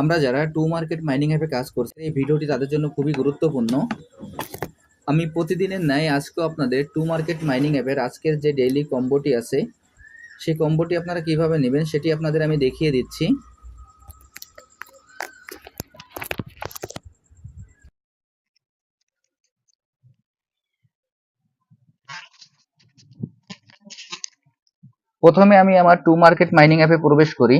আমরা যারা to market mining অ্যাপে কাজ করছি, এই ভিডিওটি তাদের জন্য খুবই গুরুত্বপূর্ণ। আমি প্রতিদিনের ন্যায় আজকেও আপনাদের টু মার্কেট মাইনিং অ্যাপের আজকের যে ডেইলি কম্বোটি আছে, সেই কম্বোটি আপনারা কীভাবে নেবেন সেটি আপনাদের আমি দেখিয়ে দিচ্ছি। প্রথমে আমি আমার টু মার্কেট মাইনিং অ্যাপে প্রবেশ করি।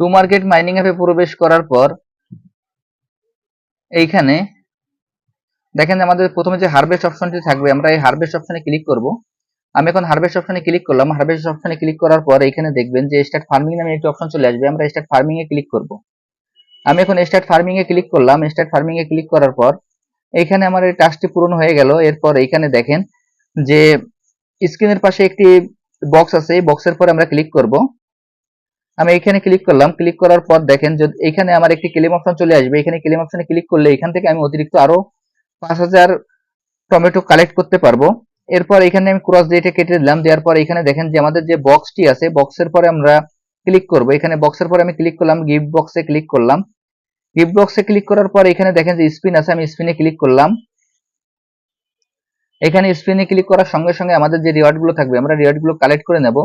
টু মার্কেট মাইনিং অ্যাপে প্রবেশ করার পর এইখানে দেখেন আমাদের প্রথমে যে হারভেস্ট অপশনটি থাকবে, আমরা এই হারভেস্ট অপশনে ক্লিক করব। আমি এখন হারভেস্ট অপশনে ক্লিক করলাম। হারভেস্ট অপশনে ক্লিক করার পর এখানে দেখবেন যে স্টার্ট ফার্মিং নামে একটি অপশন চলে আসবে। আমরা স্টার্ট ফার্মিং এ ক্লিক করব। আমি এখন স্টার্ট ফার্মিং এ ক্লিক করলাম। স্টার্ট ফার্মিং এ ক্লিক করার পর এইখানে আমার এই টাস্কটি পূরণ হয়ে গেল। এরপর এইখানে দেখেন যে স্ক্রিনের পাশে একটি বক্স আছে। এই বক্সের পরে আমরা ক্লিক করব। আমি এখানে ক্লিক করলাম। ক্লিক করার পর দেখেন যদি এখানে আমার একটি ক্লেম অপশন চলে আসবে এখানে ক্লেম অপশনে ক্লিক করলে এখান থেকে আমি অতিরিক্ত আরও পাঁচ হাজার টমেটো কালেক্ট করতে পারব। এরপর এখানে আমি ক্রস ডেটে কেটে দিলাম। দেওয়ার পর এখানে দেখেন যে আমাদের যে বক্সটি আছে বক্সের পরে আমরা ক্লিক করব। এখানে বক্সের পরে আমি ক্লিক করলাম গিফট বক্সে ক্লিক করলাম। গিফট বক্সে ক্লিক করার পর এখানে দেখেন যে স্পিন আছে, আমি স্পিনে ক্লিক করলাম। এখানে স্পিনে ক্লিক করার সঙ্গে সঙ্গে আমাদের যে রিওয়ার্ডগুলো থাকবে, আমরা রিওয়ার্ডগুলো কালেক্ট করে নেব।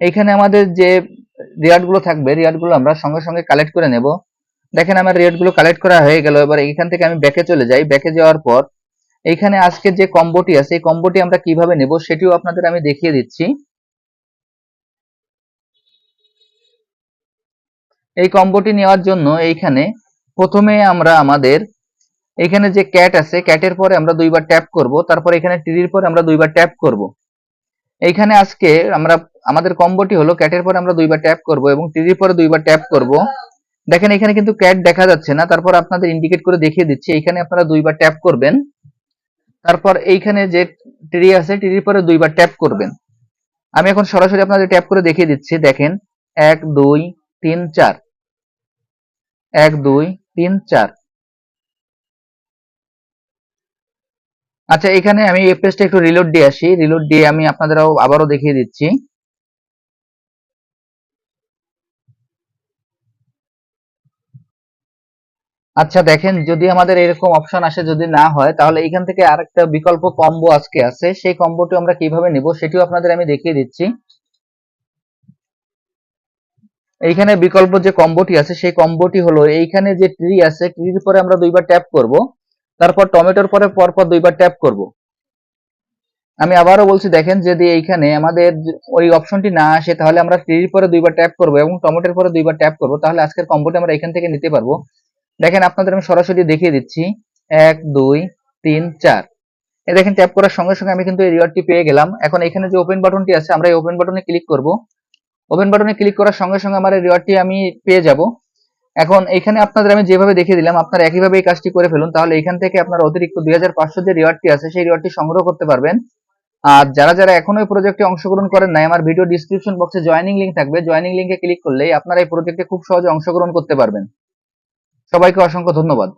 এইখানে আমাদের যে রিওয়ার্ডগুলো থাকবে রিওয়ার্ডগুলো আমরা সঙ্গে সঙ্গে কালেক্ট করে নেব। দেখেন আমার রিওয়ার্ডগুলো কালেক্ট করা হয়ে গেল, এবার এইখান থেকে আমি ব্যাকে চলে যাই। ব্যাকে যাওয়ার পর এইখানে আজকে যে কম্বোটি আছে, এই কম্বোটি আমরা কীভাবে নেব সেটিও আপনাদের আমি দেখিয়ে দিচ্ছি। এই কম্বোটি নেওয়ার জন্য এইখানে প্রথমে আমরা আমাদের এখানে যে ক্যাট আছে ক্যাটের পরে আমরা দুইবার ট্যাপ করব, তারপর এখানে টিরির পরে আমরা দুইবার ট্যাপ করব। এইখানে আজকে আমরা, আমাদের কম্বোটি হলো ক্যাটের পরে আমরা দুইবার ট্যাপ করব এবং টিরির পরে দুইবার ট্যাপ করব। দেখেন এখানে কিন্তু ক্যাট দেখা যাচ্ছে না, তারপর আপনাদের ইন্ডিকেট করে দেখিয়ে দিচ্ছি এখানে আপনারা দুইবার ট্যাপ করবেন। তারপর এইখানে যে ট্রি আছে টিরির পরে দুইবার ট্যাপ করবেন। আমি এখন সরাসরি আপনাদের ট্যাপ করে দেখিয়ে দিচ্ছি, দেখেন, এক, দুই, তিন, চার। এক, দুই, তিন, চার। আচ্ছা এখানে আমি এই পেজটা একটু রিলোড দিয়ে আসি। রিলোড দিয়ে আমি আপনাদের আবারও দেখিয়ে দিচ্ছি। আচ্ছা দেখেন, যদি আমাদের এরকম অপশন আসে যদি না হয়, তাহলে এখান থেকে আরেকটা বিকল্প কম্বো আজকে আছে। সেই কম্বোটি আমরা কীভাবে নিব সেটিও আপনাদের আমি দেখিয়ে দিচ্ছি। এইখানে বিকল্প যে কম্বোটি আছে, সেই কম্বোটি হলো এইখানে যে ট্রি আছে ট্রির পরে আমরা দুইবার ট্যাপ করব। তারপর টমেটোর পরে পরপর দুইবার ট্যাপ করব। আমি আবারও বলছি, দেখেন যদি এইখানে আমাদের ওই অপশনটি না আসে, তাহলে আমরা ট্রির পরে দুইবার ট্যাপ করব এবং টমেটোর পরে দুইবার ট্যাপ করব, তাহলে আজকের কম্বোটি আমরা এখান থেকে নিতে পারব। দেখেন আপনাদের আমি সরাসরি দেখিয়ে দিচ্ছি। এক, দুই, তিন, চার। এই দেখেন ট্যাপ করার সঙ্গে সঙ্গে আমি কিন্তু এই রিওয়ার্ডটি পেয়ে গেলাম। এখন এখানে যে ওপেন বাটনটি আছে, আমরা এই ওপেন বাটনে ক্লিক করব। ওপেন বাটনে ক্লিক করার সঙ্গে সঙ্গে আমার এই রিওয়ার্ডটি আমি পেয়ে যাব। এখন এখানে আপনাদের আমি যেভাবে দেখিয়ে দিলাম, আপনারা একইভাবে এই কাজটি করে ফেলুন, তাহলে এখান থেকে আপনার অতিরিক্ত দুই হাজার পাঁচশো যে রিওয়ার্ডটি আছে, সেই রিওয়ার্ডটি সংগ্রহ করতে পারবেন। আর যারা যারা এখনও ওই প্রজেক্টে অংশগ্রহণ করেন নাই, আমার ভিডিও ডিসক্রিপশন বক্সে জয়নিং লিঙ্ক থাকবে। জয়নিং লিঙ্কে ক্লিক করলেই আপনারা এই প্রজেক্টে খুব সহজে অংশগ্রহণ করতে পারবেন। সবাইকে অসংখ্য ধন্যবাদ।